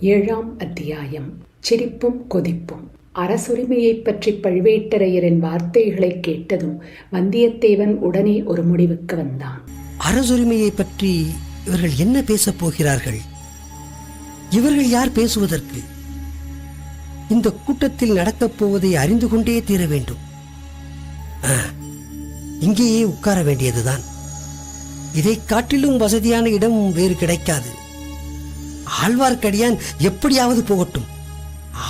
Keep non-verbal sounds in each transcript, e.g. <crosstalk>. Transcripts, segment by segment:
ஏழாம் அத்தியாயம். சிரிப்பும் கொதிப்பும். அரசுரிமையைப் பற்றி பழுவேட்டரையரின் வார்த்தைகளைக் கேட்டதும் வந்தியத்தேவன் உடனே ஒரு முடிவுக்கு வந்தான். அரசுரிமையை பற்றி இவர்கள் என்ன பேசப் போகிறார்கள்? இவர்கள் யார் பேசுவதற்கு? இந்த கூட்டத்தில் நடக்கப் போவதை அறிந்து கொண்டே தீர வேண்டும். இங்கேயே உட்கார வேண்டியதுதான். இதை காட்டிலும் வசதியான இடம் வேறு கிடைக்காது. ஆழ்வார்க்கடியான் எப்படியாவது போகட்டும்.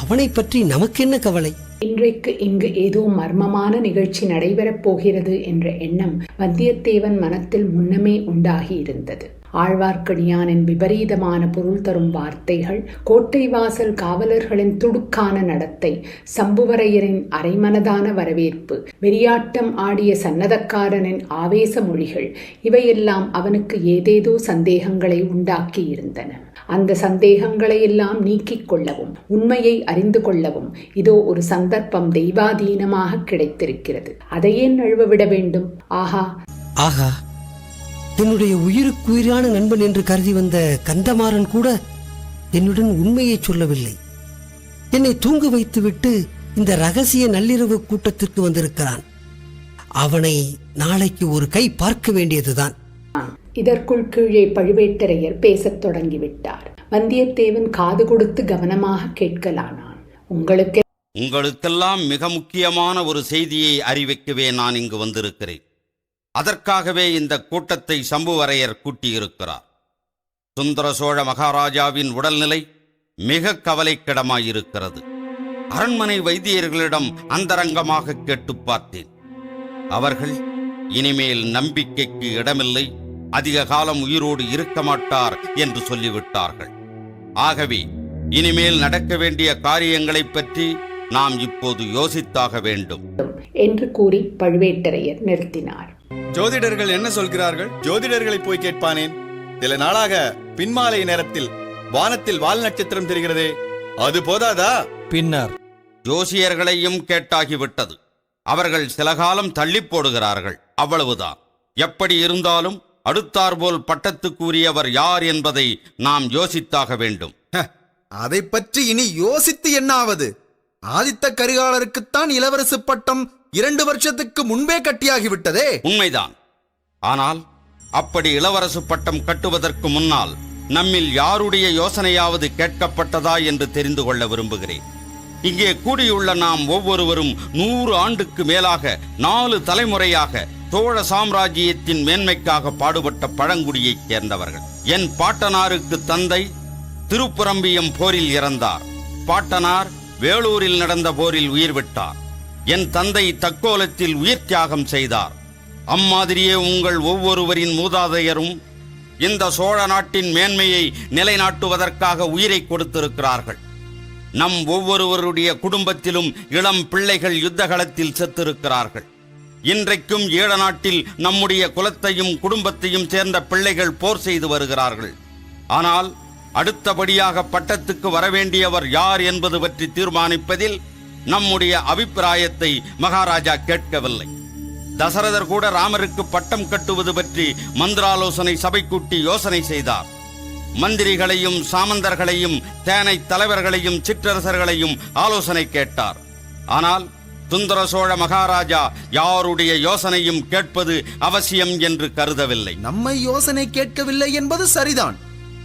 அவனை பற்றி நமக்கென்ன கவலை? இன்றைக்கு இங்கு ஏதோ மர்மமான நிகழ்ச்சி நடைபெறப் போகிறது என்ற எண்ணம் வந்தியத்தேவன் மனத்தில் முன்னமே உண்டாகியிருந்தது ஆழ்வார்க்கடியானின் விபரீதமான பொருள் தரும் வார்த்தைகள் கோட்டை வாசல் காவலர்களின் துடுக்கான நடத்தை சம்புவரையரின் அரைமனதான வரவேற்பு வெறியாட்டம் ஆடிய சன்னதக்காரனின் ஆவேச மொழிகள் இவையெல்லாம் அவனுக்கு ஏதேதோ சந்தேகங்களை உண்டாக்கியிருந்தன அந்த சந்தேகங்களை எல்லாம் நீக்கிக் கொள்ளவும் உண்மையை அறிந்து கொள்ளவும் இதோ ஒரு சந்தர்ப்பம் தெய்வாதீனமாக கிடைத்திருக்கிறது. அதையே நழுவ விட வேண்டும். ஆஹா. ஆஹா. என்னுடைய உயிருக்குயிரான நண்பன் என்று கருதி வந்த கந்தமாறன் கூட என்னுடன் உண்மையை சொல்லவில்லை. என்னை தூங்க வைத்துவிட்டு இந்த ரகசிய நள்ளிரவு கூட்டத்திற்கு வந்திருக்கிறான். அவனை நாளைக்கு ஒரு கை பார்க்க வேண்டியதுதான். இதற்குள் கீழே பழுவேட்டரையர் பேசத் தொடங்கிவிட்டார். வந்தியத்தேவன் காது கொடுத்து கவனமாக கேட்கலானான். உங்களுக்கு உங்களுக்கெல்லாம் மிக முக்கியமான ஒரு செய்தியை அறிவிக்கவே நான் இங்கு வந்திருக்கிறேன். அதற்காகவே இந்த கூட்டத்தை சம்புவரையர் கூட்டியிருக்கிறார். சுந்தர சோழ மகாராஜாவின் உடல்நிலை மிக கவலைக்கிடமாயிருக்கிறது. அரண்மனை வைத்தியர்களிடம் அந்தரங்கமாக கேட்டுப் பார்த்தேன். அவர்கள் இனிமேல் நம்பிக்கைக்கு இடமில்லை. அதிக காலம் உயிரோடு இருக்க மாட்டார் என்று சொல்லிவிட்டார்கள். ஆகவே இனிமேல் நடக்க வேண்டிய காரியங்களைப் பற்றி நாம் இப்போது யோசித்தாக வேண்டும். என்று கூறி பழுவேட்டரையர் நிறுத்தினார். ஜோதிடர்கள் என்ன சொல்கிறார்கள்? ஜோதிடர்களை போய் கேட்பானேன்? சில நாளாக பின்மாலை நேரத்தில் வானத்தில் வால் நட்சத்திரம் தெரிகிறதே அது போதாதா? பின்னர். ஜோசியர்களையும் கேட்டாகிவிட்டது. அவர்கள் சில காலம் தள்ளி போடுகிறார்கள். அவ்வளவுதான். எப்படி இருந்தாலும் அடுத்தாற்போல் பட்டத்துக்குரியவர் யார் என்பதை நாம் யோசித்தாக வேண்டும். அதை பற்றி இனி யோசித்து என்னாவது? ஆதித்த கரிகாலருக்குத்தான் இளவரசு பட்டம் இரண்டு வருஷத்துக்கு முன்பே கட்டியாகிவிட்டதே. உண்மைதான். ஆனால் அப்படி இளவரசு பட்டம் கட்டுவதற்கு முன்னால் நம்மில் யாருடைய யோசனையாவது கேட்கப்பட்டதா என்று தெரிந்து கொள்ள விரும்புகிறேன். இங்கே கூடியுள்ள நாம் ஒவ்வொருவரும் நூறு ஆண்டுக்கு மேலாக நாலு தலைமுறையாக சோழ சாம்ராஜ்யத்தின் மேன்மைக்காக பாடுபட்ட பழங்குடியைச் சேர்ந்தவர்கள். என் பாட்டனாருக்கு தந்தை திருப்புரம்பியம் போரில் இறந்தார். பாட்டனார் வேலூரில் நடந்த போரில் உயிர் விட்டார். என் தந்தை தக்கோலத்தில் உயிர் தியாகம் செய்தார். அம்மாதிரியே உங்கள் ஒவ்வொருவரின் மூதாதையரும் இந்த சோழ நாட்டின் மேன்மையை நிலைநாட்டுவதற்காக உயிரை கொடுத்திருக்கிறார்கள். நம் ஒவ்வொருவருடைய குடும்பத்திலும் இளம் பிள்ளைகள் யுத்தகலத்தில் செத்திருக்கிறார்கள். இன்றைக்கும் ஈழ நாட்டில் நம்முடைய குலத்தையும் குடும்பத்தையும் சேர்ந்த பிள்ளைகள் போர் செய்து வருகிறார்கள். ஆனால் அடுத்தபடியாக பட்டத்துக்கு வரவேண்டியவர் யார் என்பது பற்றி தீர்மானிப்பதில் நம்முடைய அபிப்பிராயத்தை மகாராஜா கேட்கவில்லை. தசரதர் கூட ராமருக்கு பட்டம் கட்டுவது பற்றி மந்திராலோசனை சபை கூட்டி யோசனை செய்தார். மந்திரிகளையும் சாமந்தர்களையும் தேனை தலைவர்களையும் சிற்றரசர்களையும் ஆலோசனை கேட்டார். ஆனால் சுந்தர சோழ மகாராஜா யாருடைய யோசனையும் கேட்பது அவசியம் என்று கருதவில்லை. நம்மை யோசனை கேட்கவில்லை என்பது சரிதான்.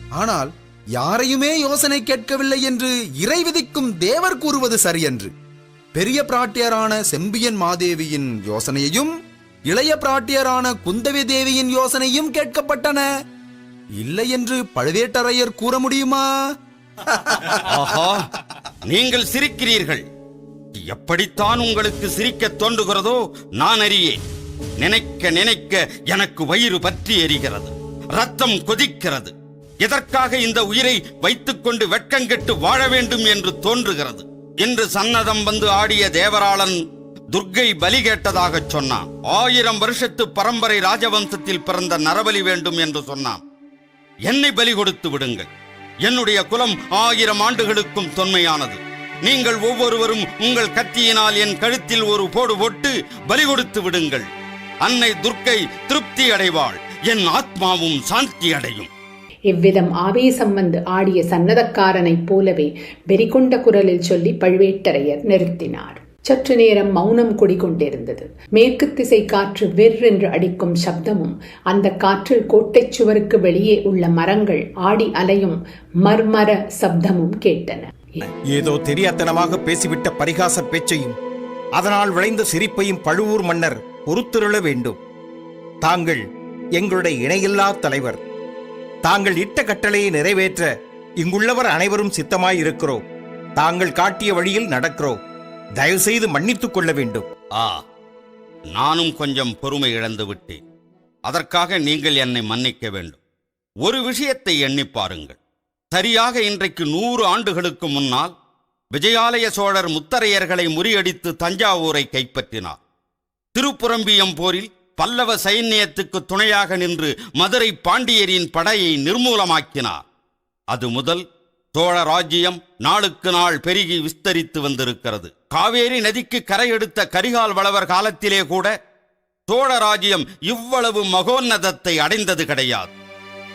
ஆனால் யாரையுமே யோசனை கேட்கவில்லை என்று இறை விதிக்கும் தேவர் கூறுவது சரியன்று. பெரிய பிராட்டியரான செம்பியன் மாதேவியின் யோசனையையும் இளைய பிராட்டியரான குந்தவி தேவியின் யோசனையும் கேட்கப்பட்டன. இல்லை என்று பழுவேட்டரையர் கூற முடியுமா? ஆஹா நீங்கள் சிரிக்கிறீர்கள். எப்படித்தான் உங்களுக்கு சிரிக்க தோன்றுகிறதோ நான் அறியேன். நினைக்க நினைக்க எனக்கு வயிறு பற்றி எரிகிறது. ரத்தம் கொதிக்கிறது. எதற்காக இந்த உயிரை வைத்துக்கொண்டு வெட்கங்கெட்டு வாழ வேண்டும் என்று தோன்றுகிறது? என்று சன்னதம் வந்து ஆடிய தேவராளன் துர்க்கை பலி கேட்டதாகச் சொன்னான். ஆயிரம் வருஷத்து பரம்பரை ராஜவம்சத்தில் பிறந்த நரபலி வேண்டும் என்று சொன்னான். என்னை பலி கொடுத்து விடுங்கள். என்னுடைய குலம் ஆயிரம் ஆண்டுகளுக்கும் தொன்மையானது. நீங்கள் ஒவ்வொருவரும் உங்கள் கத்தியினால் என் கழுத்தில் ஒரு போடு போட்டு பலி கொடுத்து விடுங்கள். அன்னை துர்க்கை திருப்தி அடைவாள். என் ஆத்மாவும் சாந்தி அடையும். இவ்விதம் ஆவேசம் வந்து ஆடிய சன்னதக்காரனைப் போலவே வெறிகொண்ட குரலில் சொல்லி பழுவேட்டரையர் நிறுத்தினார். சற்று நேரம் மௌனம் குடிகொண்டிருந்தது. மேற்கு திசை காற்று வெர்ரென்று அடிக்கும் சப்தமும் அந்த காற்றில் கோட்டைச் சுவருக்கு வெளியே உள்ள மரங்கள் ஆடி அலையும் மர்மர சப்தமும் கேட்டன. ஏதோ தெரியாத்தனமாக பேசிவிட்ட பரிகாச பேச்சையும் அதனால் விளைந்த சிரிப்பையும் பழுவூர் மன்னர் பொறுத்திருள வேண்டும். தாங்கள் எங்களுடைய இணையில்லா தலைவர். தாங்கள் இட்ட கட்டளையை நிறைவேற்ற இங்குள்ளவர் அனைவரும் சித்தமாயிருக்கிறோம் தாங்கள் காட்டிய வழியில் நடக்கிறோம் தயவுசெய்து மன்னித்துக் கொள்ள வேண்டும். ஆ நானும் கொஞ்சம் பொறுமை இழந்து விட்டேன். அதற்காக நீங்கள் என்னை மன்னிக்க வேண்டும். ஒரு விஷயத்தை எண்ணிப் பாருங்கள். சரியாக இன்றைக்கு நூறு ஆண்டுகளுக்கு முன்னால் விஜயாலய சோழர் முத்தரையர்களை முறியடித்து தஞ்சாவூரை கைப்பற்றினார். திருப்புரம்பியம் போரில் பல்லவ சைன்யத்துக்கு துணையாக நின்று மதுரை பாண்டியரின் படையை நிர்மூலமாக்கினார். அது முதல் சோழ ராஜ்யம் நாளுக்கு நாள் பெருகி விஸ்தரித்து வந்திருக்கிறது. காவேரி நதிக்கு கரையெடுத்த கரிகால் வளவர் காலத்திலே கூட சோழ ராஜ்யம் இவ்வளவு மகோன்னதத்தை அடைந்தது கிடையாது.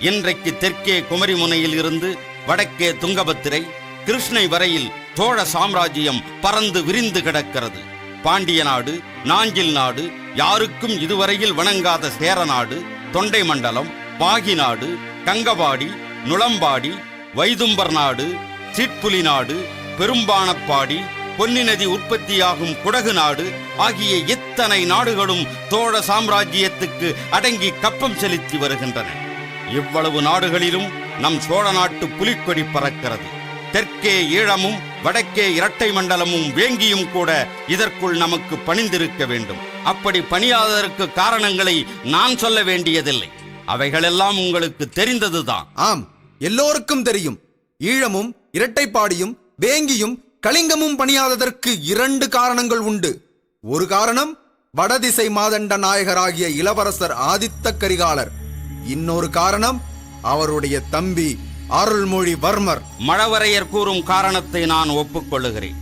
இன்றைக்கு தெற்கே குமரிமுனையில் இருந்து வடக்கே துங்கபத்திரை கிருஷ்ணை வரையில் சோழ சாம்ராஜ்யம் பறந்து விரிந்து கிடக்கிறது. பாண்டிய நாடு நாஞ்சில் நாடு யாருக்கும் இதுவரையில் வணங்காத சேர நாடு தொண்டை மண்டலம் பாகி நாடு கங்கபாடி நுளம்பாடி வைதும்பர் நாடு சீட்புலி நாடு பெரும்பானப்பாடி பொன்னி நதி உற்பத்தியாகும் குடகு நாடு ஆகிய இத்தனை நாடுகளும் தோழ சாம்ராஜ்யத்துக்கு அடங்கி கப்பம் செலுத்தி வருகின்றன. இவ்வளவு நாடுகளிலும் நம் சோழ நாட்டு புலிக்கொடி பறக்கிறது. தெற்கே ஈழமும் வடக்கே இரட்டை மண்டலமும் வேங்கியும் கூட இதற்குள் நமக்கு பணிந்திருக்க வேண்டும். அப்படி பணியாததற்கு காரணங்களை நான் சொல்ல வேண்டியதில்லை. அவைகளெல்லாம் உங்களுக்கு தெரிந்ததுதான். ஆம் எல்லோருக்கும் தெரியும். ஈழமும் இரட்டைப்பாடியும் வேங்கியும் கலிங்கமும் பணியாததற்கு இரண்டு காரணங்கள் உண்டு. ஒரு காரணம் வடதிசை மாதண்ட நாயகராகிய இளவரசர் ஆதித்த கரிகாலர். இன்னொரு காரணம் அவருடைய தம்பி அருள்மொழிவர்மர். மழவரையர் கூறும் காரணத்தை நான் ஒப்புக்கொள்ளுகிறேன்.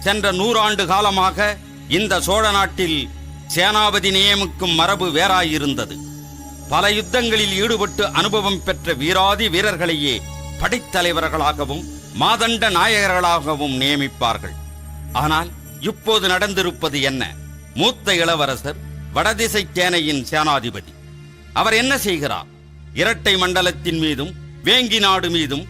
சென்ற நூறாண்டு காலமாக இந்த சோழ நாட்டில் சேனாபதி நியமிக்கும் மரபு வேறாயிருந்தது. பல யுத்தங்களில் ஈடுபட்டு அனுபவம் பெற்ற வீராதி வீரர்களையே படைத்தலைவர்களாகவும் மாதண்ட நாயகர்களாகவும் நியமிப்பார்கள். ஆனால் இப்போது நடந்திருப்பது என்ன? மூத்த இளவரசர் வடதிசை சேனையின் சேனாதிபதி. அவர் என்ன செய்கிறார்? இரட்டை மண்டலத்தின் மீதும் வேங்கி நாடு மீதும்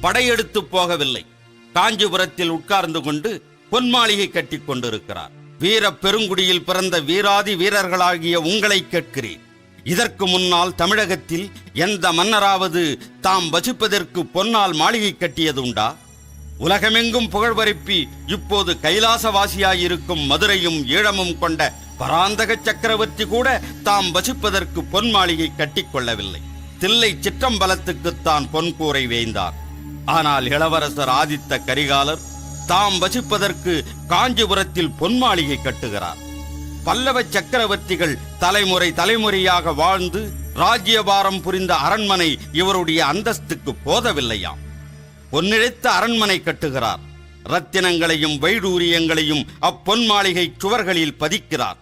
படையெடுத்து போகவில்லை. காஞ்சிபுரத்தில் உட்கார்ந்து கொண்டு பொன்மாளிகை கட்டிக் கொண்டிருக்கிறார். வீர பெருங்குடியில் பிறந்த வீராதி வீரர்களாகிய உங்களை கேட்கிறேன். இதற்கு முன்னால் தமிழகத்தில் எந்த மன்னராவது தாம் வசிப்பதற்கு பொன்னால் மாளிகை கட்டியதுண்டா உலகமெங்கும் புகழ் பரப்பி இப்போது கைலாசவாசியாயிருக்கும் மதுரையும் ஈழமும் கொண்ட பராந்தக சக்கரவர்த்தி கூட தாம் வசிப்பதற்கு பொன் மாளிகை கட்டிக்கொள்ளவில்லை. தில்லை சிற்றம்பலத்துக்குத்தான் பொன்கூரை வேய்ந்தார். ஆனால் இளவரசர் ஆதித்த கரிகாலர் தாம் வசிப்பதற்கு காஞ்சிபுரத்தில் பொன் மாளிகை கட்டுகிறார். பல்லவ சக்கரவர்த்திகள் தலைமுறை தலைமுறையாக வாழ்ந்து ராஜ்யபாரம் புரிந்த அரண்மனை இவருடைய அந்தஸ்துக்கு போதவில்லையாம். பொன்னிழைத்த அரண்மனை கட்டுகிறார். ரத்தினங்களையும் வைடூரியங்களையும் அப்பொன் மாளிகை சுவர்களில் பதிக்கிறார்.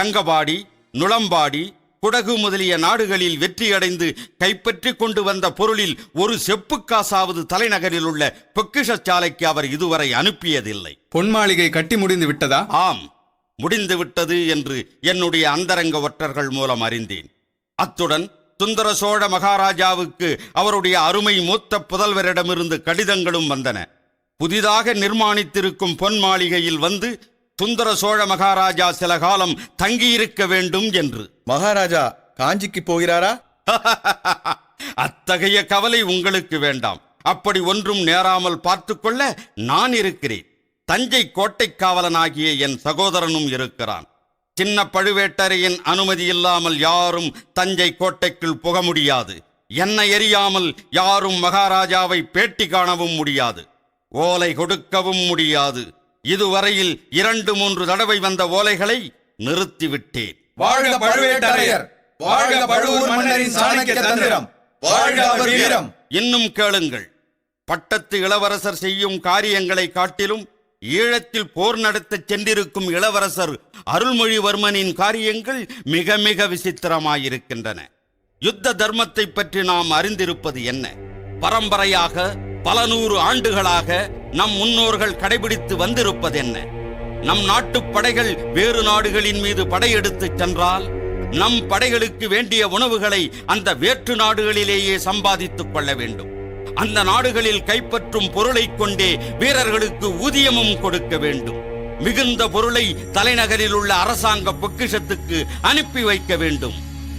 கங்கபாடி நுளம்பாடி குடகு முதலிய நாடுகளில் வெற்றியடைந்து கைப்பற்றி கொண்டு வந்த பொருளில் ஒரு செப்புக்காசாவது தலைநகரில் உள்ள பொக்கிஷச்சாலைக்கு அவர் இதுவரை அனுப்பியதில்லை. பொன் மாளிகை கட்டி முடிந்து விட்டதா? ஆம் முடிந்து விட்டது என்று என்னுடைய அந்தரங்க ஒற்றர்கள் மூலம் அறிந்தேன். அத்துடன் சுந்தர சோழ மகாராஜாவுக்கு அவருடைய அருமை மூத்த புதல்வரிடமிருந்து கடிதங்களும் வந்தன. புதிதாக நிர்மாணித்திருக்கும் பொன் மாளிகையில் வந்து சுந்தர சோழ மகாராஜா சில காலம் தங்கியிருக்க வேண்டும் என்று. மகாராஜா காஞ்சிக்கு போகிறாரா? <laughs> அத்தகைய கவலை உங்களுக்கு வேண்டாம். அப்படி ஒன்றும் நேராமல் பார்த்துக்கொள்ள நான் இருக்கிறேன். தஞ்சை கோட்டை காவலனாகிய என் சகோதரனும் இருக்கிறான். சின்ன பழுவேட்டரையின் அனுமதி இல்லாமல் யாரும் தஞ்சை கோட்டைக்குள் புக முடியாது. என்னை எறியாமல் யாரும் மகாராஜாவை பேட்டி காணவும் முடியாது. ஓலை கொடுக்கவும் முடியாது. இதுவரையில் இரண்டு மூன்று தடவை வந்த ஓலைகளை நிறுத்திவிட்டேன். வாழ்க பழுவேட்டரையர். வாழ்க பழுவூர் மன்னரின் சாணக்கிய தந்திரம். வாழ்க அவர் வீரம். இன்னும் கேளுங்கள். பட்டத்து இளவரசர் செய்யும் காரியங்களை காட்டிலும் ஈழத்தில் போர் நடத்தச் சென்றிருக்கும் இளவரசர் அருள்மொழிவர்மனின் காரியங்கள் மிக மிக விசித்திரமாயிருக்கின்றன. யுத்த தர்மத்தை பற்றி நாம் அறிந்திருப்பது என்ன? பரம்பரையாக பல நூறு ஆண்டுகளாக நம் முன்னோர்கள் கடைபிடித்து வந்திருப்பது என்ன நம் நாட்டுப் படைகள் வேறு நாடுகளின் மீது படையெடுத்துச் சென்றால் நம் படைகளுக்கு வேண்டிய உணவுகளை அந்த வேற்று நாடுகளிலேயே சம்பாதித்துக் கொள்ள வேண்டும். அந்த நாடுகளில் கைப்பற்றும் பொருளைக் கொண்டே வீரர்களுக்கு ஊதியமும் கொடுக்க வேண்டும். மிகுந்த பொருளை தலைநகரில் உள்ள அரசாங்க பொக்கிஷத்துக்கு அனுப்பி வைக்க வேண்டும்.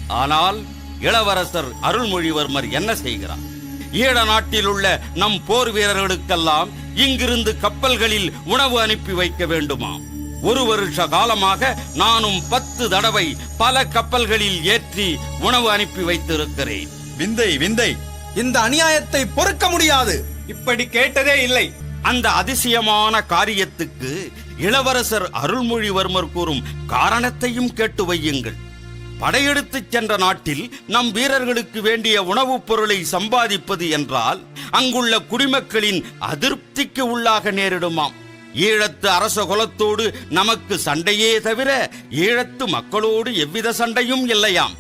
ஆனால் இளவரசர் அருள்மொழிவர்மர் என்ன செய்கிறார்? ஈழ நாட்டில் உள்ள நம் போர் வீரர்களுக்கெல்லாம் இங்கிருந்து கப்பல்களில் உணவு அனுப்பி வைக்க வேண்டுமாம் ஒரு வருஷ காலமாக நானும் பத்து தடவை பல கப்பல்களில் ஏற்றி உணவு அனுப்பி வைத்திருக்கிறேன். விந்தை விந்தை. இந்த அநியாயத்தை பொறுக்க முடியாது. இப்படி கேட்டதே இல்லை. அந்த அதிசயமான காரியத்துக்கு இளவரசர் அருள்மொழிவர்மர் கூறும் காரணத்தையும் கேட்டு வையுங்கள். படையெடுத்துச் சென்ற நாட்டில் நம் வீரர்களுக்கு வேண்டிய உணவுப் பொருளை சம்பாதிப்பது என்றால் அங்குள்ள குடிமக்களின் அதிருப்திக்கு உள்ளாக நேரிடுமாம். ஈழத்து அரச குலத்தோடு நமக்கு சண்டையே தவிர ஈழத்து மக்களோடு எவ்வித சண்டையும் இல்லையாம்.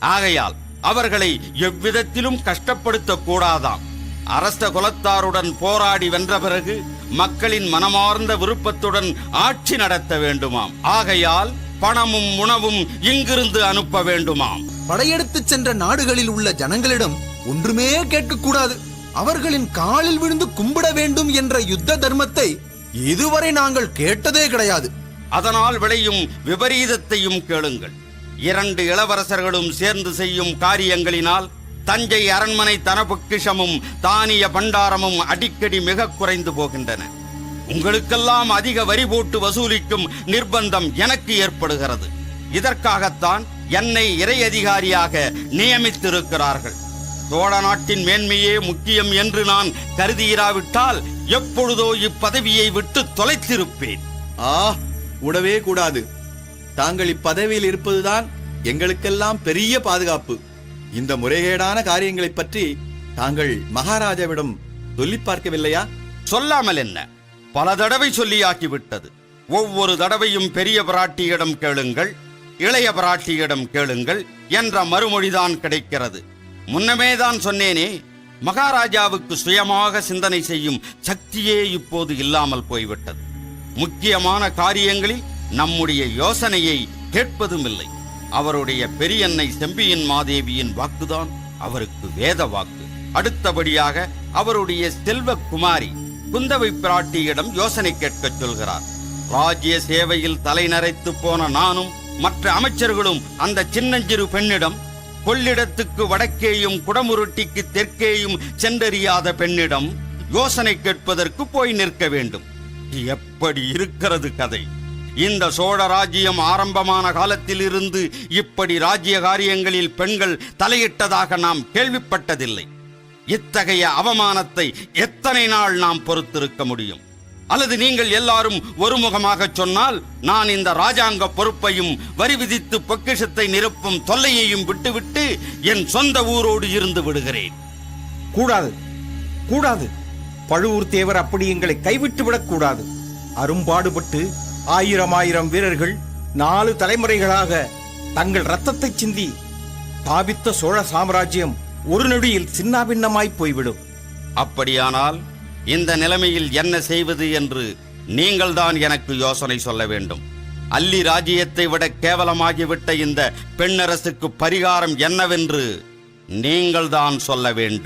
ஆகையால் அவர்களை எவ்விதத்திலும் கஷ்டப்படுத்த கூடாதாம். அரச குலத்தாருடன் போராடி வென்ற பிறகு மக்களின் மனமார்ந்த விருப்பத்துடன் ஆட்சி நடத்த வேண்டுமாம். ஆகையால் பணமும் உணவும் இங்கிருந்து அனுப்ப வேண்டுமாம். படையெடுத்துச் சென்ற நாடுகளில் உள்ள ஜனங்களிடம் ஒன்றுமே கேட்கக்கூடாது. அவர்களின் காலில் விழுந்து கும்பிட வேண்டும் என்ற யுத்த தர்மத்தை இதுவரை நாங்கள் கேட்டதே கிடையாது. அதனால் விளையும் விபரீதத்தையும் கேளுங்கள். இரண்டு இளவரசர்களும் சேர்ந்து செய்யும் காரியங்களினால் தஞ்சை அரண்மனை தனபொக்கிஷமும் தானிய பண்டாரமும் அடிக்கடி மிக குறைந்து போகின்றன. உங்களுக்கெல்லாம் அதிக வரி போட்டு வசூலிக்கும் நிர்பந்தம் எனக்கு ஏற்படுகிறது. இதற்காகத்தான் என்னை இறை அதிகாரியாக நியமித்திருக்கிறார்கள். சோழ நாட்டின் மேன்மையே முக்கியம் என்று நான் கருதியிராவிட்டால் எப்பொழுதோ இப்பதவியை விட்டு தொலைத்திருப்பேன். ஆ உடவே கூடாது. தாங்கள் இப்பதவியில் இருப்பதுதான் எங்களுக்கெல்லாம் பெரிய பாதுகாப்பு. இந்த முறைகேடான காரியங்களைப் பற்றி தாங்கள் மகாராஜாவிடம் சொல்லிப் பார்க்கவில்லையா? சொல்லாமல் என்ன? பல தடவை சொல்லியாக்கிவிட்டது ஒவ்வொரு தடவையும் பெரிய பிராட்டியிடம் கேளுங்கள் இளைய பிராட்டியிடம் கேளுங்கள் என்ற மறுமொழிதான் கிடைக்கிறது. முன்னமேதான் சொன்னேனே மகாராஜாவுக்கு சுயமாக சிந்தனை செய்யும் சக்தியே இப்போது இல்லாமல் போய்விட்டது. முக்கியமான காரியங்களில் நம்முடைய யோசனையை கேட்பதும் இல்லை அவருடைய பெரியன்னை செம்பியன் மாதேவியின் வாக்குதான் அவருக்கு வேத வாக்கு. அடுத்தபடியாக அவருடைய செல்வ குமாரி குந்தவை பிராட்டியிடம் யோசனை கேட்கச் சொல்கிறார். ராஜ்ய சேவையில் தலைநரைத்து போன நானும் மற்ற அமைச்சர்களும் அந்த சின்னஞ்சிறு பெண்ணிடம் கொள்ளிடத்துக்கு வடக்கேயும் குடமுருட்டிக்கு தெற்கேயும் சென்றறியாத பெண்ணிடம் யோசனை கேட்பதற்கு போய் நிற்க வேண்டும். எப்படி இருக்கிறது கதை? இந்த சோழ ராஜ்யம் ஆரம்பமான காலத்தில் இருந்து இப்படி ராஜ்ய காரியங்களில் பெண்கள் தலையிட்டதாக நாம் கேள்விப்பட்டதில்லை. இத்தகைய அவமானத்தை எத்தனை நாள் நாம் பொறுத்திருக்க முடியும்? அல்லது நீங்கள் எல்லாரும் ஒருமுகமாக சொன்னால் நான் இந்த ராஜாங்க பொறுப்பையும் வரி விதித்து பொக்கிஷத்தை நிரப்பும் தொல்லையையும் விட்டுவிட்டு என் சொந்த ஊரோடு இருந்து விடுகிறேன். கூடாது. கூடாது. பழுவூர் தேவர் அப்படி எங்களை கைவிட்டு விடக்கூடாது. அரும்பாடுபட்டு ஆயிரம் ஆயிரம் வீரர்கள் நாலு தலைமுறைகளாக தங்கள் ரத்தத்தை சிந்தி தாபித்த சோழ சாம்ராஜ்யம் ஒரு நொடியில் சின்னாபின்னமாய் போய்விடும். அப்படியானால் இந்த நிலைமையில் என்ன செய்வது என்று நீங்கள்தான் எனக்கு யோசனை சொல்ல வேண்டும். அல்லி ராஜ்யத்தை விட கேவலமாகிவிட்ட இந்த பெண்ணரசுக்கு பரிகாரம் என்னவென்று நீங்கள்தான் சொல்ல வேண்டும்.